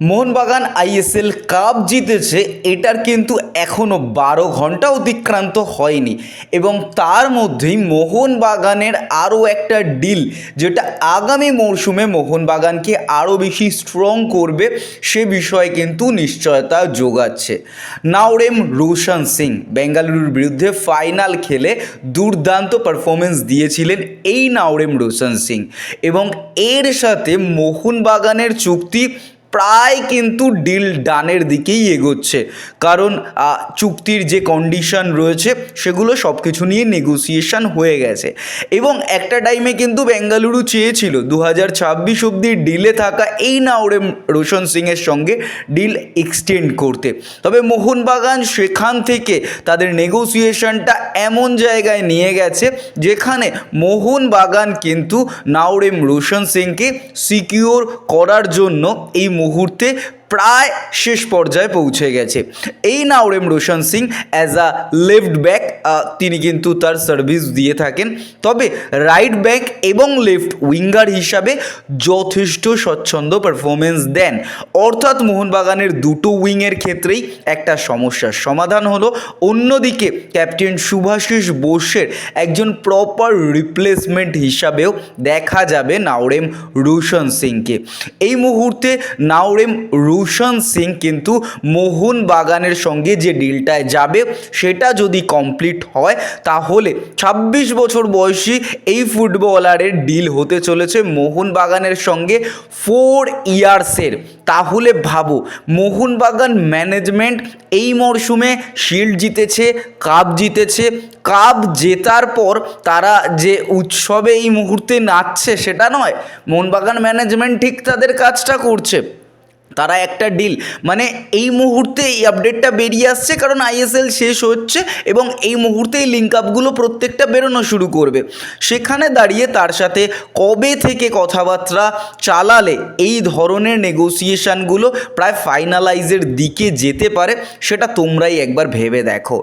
Mohun Bagan ISL cup জিতেছে, এটার কিন্তু এখনও বারো ঘণ্টা অতিক্রান্ত হয়নি। এবং তার মধ্যেই মোহনবাগানের আরও একটা ডিল যেটা আগামী মরশুমে মোহনবাগানকে আরও বেশি স্ট্রং করবে, সে বিষয়ে কিন্তু নিশ্চয়তা যোগাচ্ছে। নাওরেম রোশন সিং, বেঙ্গালুরুর বিরুদ্ধে ফাইনাল খেলে দুর্দান্ত পারফরমেন্স দিয়েছিলেন এই নাওরেম রোশন সিং। এবং এর সাথে মোহনবাগানের চুক্তি প্রায় কিন্তু ডিল ডানের দিকেই এগোচ্ছে। কারণ চুক্তির যে কন্ডিশন রয়েছে, সেগুলো সব কিছু নিয়ে নেগোসিয়েশন হয়ে গেছে। এবং একটা টাইমে কিন্তু বেঙ্গালুরু চেয়েছিল দু হাজার ছাব্বিশ অব্দি ডিলে থাকা এই নাওরেম রোশন সিংয়ের সঙ্গে ডিল এক্সটেন্ড করতে। তবে মোহনবাগান সেখান থেকে তাদের নেগোসিয়েশনটা এমন জায়গায় নিয়ে গেছে, যেখানে মোহনবাগান কিন্তু নাওরেম রোশন সিংকে সিকিওর করার জন্য এই মুহূর্তে প্রায় শেষ পর্যায়ে পৌঁছে গেছে। এই Naorem Roshan Singh as a left back তিনি কিন্তু তার সার্ভিস দিয়ে থাকেন। তবে রাইট ব্যাক এবং লেফট উইঙ্গার হিসাবে যথেষ্ট স্বচ্ছন্দ পারফরমেন্স দেন। অর্থাৎ মোহনবাগানের দুটো উইংয়ের ক্ষেত্রেই একটা সমস্যার সমাধান হলো। অন্যদিকে ক্যাপ্টেন শুভাশিস বোসের একজন প্রপার রিপ্লেসমেন্ট হিসাবেও দেখা যাবে নাওরেম রোশন সিংকে। এই মুহূর্তে নাওরেম রোশন সিং কিন্তু মোহন বাগানের সঙ্গে যে ডিলটায় যাবে সেটা যদি কমপ্লিট হয়, তাহলে ছাব্বিশ বছর বয়সী এই ফুটবলারের ডিল হতে চলেছে মোহন বাগানের সঙ্গে ফোর ইয়ার্সের। তাহলে ভাবো, মোহনবাগান ম্যানেজমেন্ট এই মরশুমে শিল্ড জিতেছে, কাপ জিতেছে, কাপ জেতার পর তারা যে উৎসবে এই মুহূর্তে নাচছে সেটা নয়, মোহনবাগান ম্যানেজমেন্ট ঠিক তাদের কাজটা করছে। তারা একটা ডিল মানে এই মুহূর্তে এই আপডেটটা বেরিয়ে আসছে কারণ আইএসএল শেষ হচ্ছে এবং এই মুহূর্তে এই লিঙ্ক আপগুলো প্রত্যেকটা বেরোনো শুরু করবে। সেখানে দাঁড়িয়ে তার সাথে কবে থেকে কথাবার্তা চালালে এই ধরনের নেগোসিয়েশানগুলো প্রায় ফাইনালাইজের দিকে যেতে পারে, সেটা তোমরাই একবার ভেবে দেখো।